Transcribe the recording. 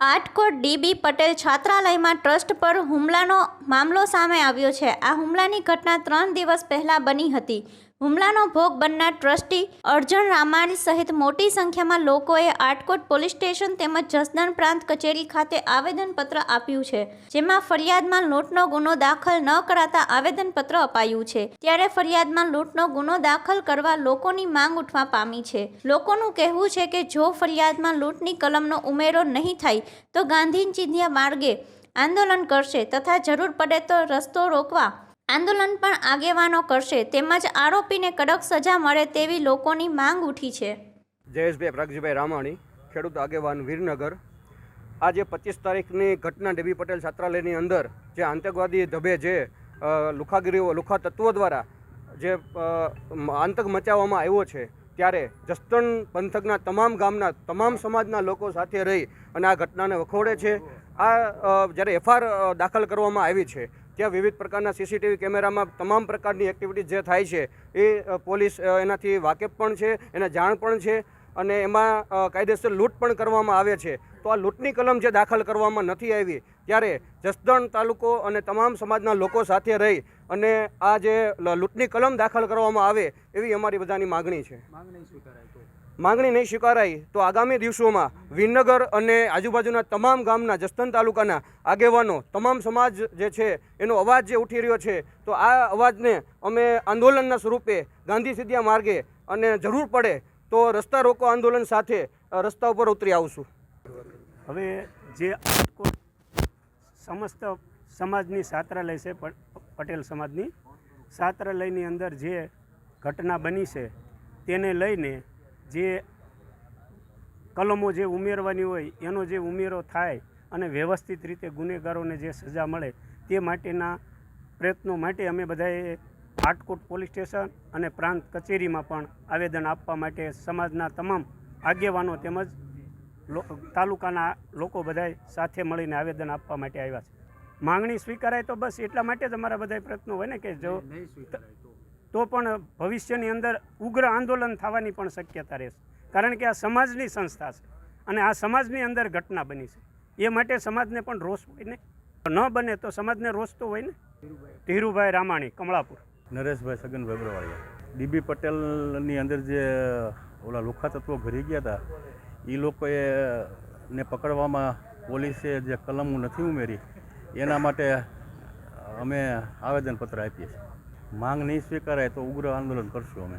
Atkot DB Patel છાત્રાલયમાં trust પર હુમલાનો મામલો સામે આવ્યો છે. આ હુમલાની ઘટના ત્રણ દિવસ પહેલાં બની હતી. હુમલાનો ભોગ બનનાર ટ્રસ્ટી અર્જુન રામાણી સહિત મોટી સંખ્યામાં લોકોએ આટકોટ પોલીસ સ્ટેશન તેમજ જસદણ પ્રાંત કચેરી ખાતે આવેદનપત્ર આપ્યું છે, જેમાં ફરિયાદમાં લૂંટનો ગુનો દાખલ ન કરાતા આવેદનપત્ર અપાયું છે. ત્યારે ફરિયાદમાં લૂંટનો ગુનો દાખલ કરવા લોકોની માંગ ઉઠવા પામી છે. લોકોનું કહેવું છે કે જો ફરિયાદમાં લૂંટની કલમનો ઉમેરો નહીં થાય, તો ગાંધી ચિંધ્યા માર્ગે આંદોલન કરશે તથા જરૂર પડે તો રસ્તો રોકવા આંદોલન પણ આગેવાનો કરશે તેમજ આરોપીને કડક સજા મળે તેવી લોકોની માંગ ઉઠી છે. જયેશભાઈ પ્રાગજીભાઈ રામાણી, ખેડૂત આગેવાન વીરનગર. આજે પચીસ તારીખની ઘટના ડેબી પટેલ છાત્રાલયની અંદર જે આતંકવાદી ધબે જે લુખાગીરીઓ, લુખા તત્વો દ્વારા જે આતંક મચાવવામાં આવ્યો છે, ત્યારે જસદણ પંથકના તમામ ગામના, તમામ સમાજના લોકો સાથે રહી અને આ ઘટનાને વખોડે છે. આ જ્યારે એફઆઈઆર દાખલ કરવામાં આવી છે ત્યાં વિવિધ પ્રકારના સીસીટીવી કેમેરામાં તમામ પ્રકારની એક્ટિવિટી જે થાય છે, એ પોલીસ એનાથી વાકેફ પણ છે, એને જાણ પણ છે અને એમાં કાયદેસર લૂંટ પણ કરવામાં આવે છે. તો આ લૂંટની કલમ જે દાખલ કરવામાં નથી આવી, ત્યારે જસદણ તાલુકો અને તમામ સમાજના લોકો સાથે રહી અને આ જે લૂંટની કલમ દાખલ કરવામાં આવે, એવી અમારી બધાની માગણી છે. માંગણી નહીં સ્વીકારાય તો આગામી દિવસોમાં વિનગર અને આજુબાજુના તમામ ગામના જસદણ તાલુકાના આગેવાનો, તમામ સમાજ જે છે, એનો અવાજ જે ઉઠી રહ્યો છે, તો આ અવાજને અમે આંદોલનના સ્વરૂપે ગાંધી સીધિયા માર્ગે અને જરૂર પડે તો રસ્તા રોકો આંદોલન સાથે રસ્તા ઉપર ઉતરી આવશું. હવે જે સમસ્ત સમાજની છાત્રાલય છે પટેલ સમાજની સાત્રાલયની અંદર જે ઘટના બની છે, તેને લઈને જે કલમો જે ઉમેરવાની હોય, એનો જે ઉમેરો થાય અને વ્યવસ્થિત રીતે ગુનેગારોને જે સજા મળે, તે માટેના પ્રયત્નો માટે અમે બધાએ આટકોટ પોલીસ સ્ટેશન અને પ્રાંત કચેરીમાં પણ આવેદન આપવા માટે સમાજના તમામ આગેવાનો તેમજ તાલુકાના લોકો બધાએ સાથે મળીને આવેદન આપવા માટે આવ્યા છે. માંગણી સ્વીકારાય તો બસ એટલા માટે જ અમારા બધા પ્રયત્નો હોય ને કે જો તો પણ ભવિષ્યની અંદર ઉગ્ર આંદોલન થવાની પણ શક્યતા રહેશે. કારણ કે આ સમાજની સંસ્થા છે અને આ સમાજની અંદર ઘટના બની છે. એ માટે સમાજને પણ રોષ હોય ને? ન બને તો સમાજને રોષ તો હોય ને? ધીરુભાઈ રામાણી, કમળાપુર. નરેશભાઈ સગન બરવાળિયા ડીબી પટેલની અંદર જે ઓલા લુખા ઘરી ગયા હતા, એ લોકોએ ને પકડવામાં પોલીસે જે કલમો નથી ઉમેરી, એના માટે અમે આવેદનપત્ર આપીએ છીએ. માંગ નહીં સ્વીકારાય તો ઉગ્ર આંદોલન કરશું અમે.